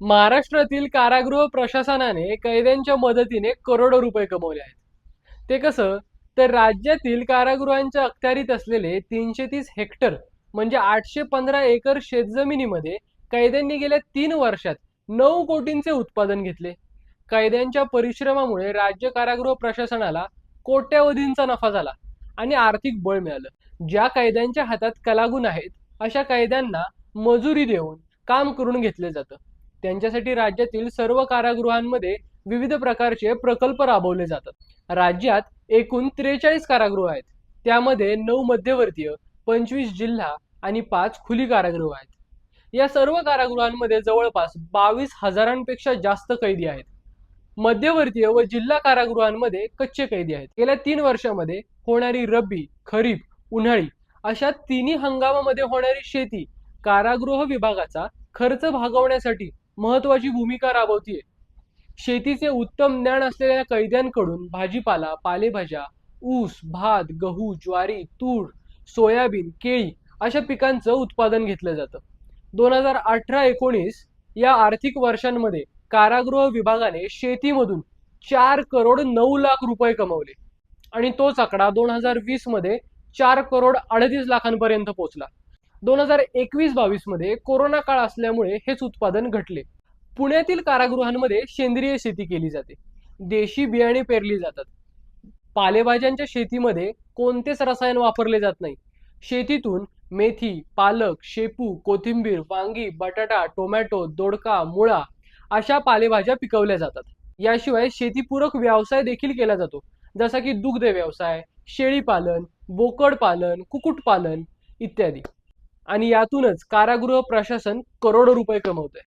महाराष्ट्रातील कारागृह प्रशासनाने कैद्यांच्या मदतीने करोडो रुपये कमवले आहेत. ते कसं? तर राज्यातील कारागृहांच्या अखत्यारीत असलेले तीनशे तीस हेक्टर म्हणजे आठशे पंधरा एकर शेतजमिनीमध्ये कैद्यांनी गेल्या तीन वर्षात नऊ कोटींचे उत्पादन घेतले. कैद्यांच्या परिश्रमामुळे राज्य कारागृह प्रशासनाला कोट्यावधींचा नफा झाला आणि आर्थिक बळ मिळालं. ज्या कैद्यांच्या हातात कलागुण आहेत अशा कैद्यांना मजुरी देऊन काम करून घेतले जातं. त्यांच्यासाठी राज्यातील सर्व कारागृहांमध्ये विविध प्रकारचे प्रकल्प राबवले जातात. राज्यात एकूण त्रेचाळीस कारागृह आहेत. त्यामध्ये नऊ मध्यवर्तीय पंचवीस जिल्हा आणि पाच खुली कारागृह आहेत. या सर्व कारागृहांमध्ये जवळपास बावीस हजारांपेक्षा जास्त कैदी आहेत. मध्यवर्तीय व जिल्हा कारागृहांमध्ये कच्चे कैदी आहेत. गेल्या तीन वर्षामध्ये होणारी रब्बी खरीप उन्हाळी अशा तिन्ही हंगामामध्ये होणारी शेती कारागृह विभागाचा खर्च भागवण्यासाठी महत्वाची भूमिका राबवतीये. शेतीचे उत्तम ज्ञान असलेल्या कैद्यांकडून भाजीपाला पालेभाज्या ऊस भात गहू ज्वारी तूर सोयाबीन केळी अशा पिकांचं उत्पादन घेतलं जातं. दोन हजार अठरा एकोणीस या आर्थिक वर्षांमध्ये कारागृह विभागाने शेतीमधून चार करोड नऊ लाख रुपये कमवले आणि तोच आकडा दोन हजार वीसमध्ये चार करोड अडतीस लाखांपर्यंत पोहोचला. दोन हजार एकवीस बावीसमध्ये कोरोना काळ असल्यामुळे हेच उत्पादन घटले. पुण्यातील कारागृहांमध्ये सेंद्रिय शेती केली जाते. देशी बियाणे पेरली जातात. पालेभाज्यांच्या शेतीमध्ये कोणतेच रसायन वापरले जात नाही. शेतीतून मेथी पालक शेपू कोथिंबीर वांगी बटाटा टोमॅटो दोडका मुळा अशा पालेभाज्या पिकवल्या जातात. याशिवाय शेतीपूरक व्यवसाय देखील केला जातो. जसा की दुग्ध व्यवसाय शेळीपालन बोकड पालन कुक्कुटपालन इत्यादी. आणि यातूनच कारागृह प्रशासन करोडो रुपये कमवतंय.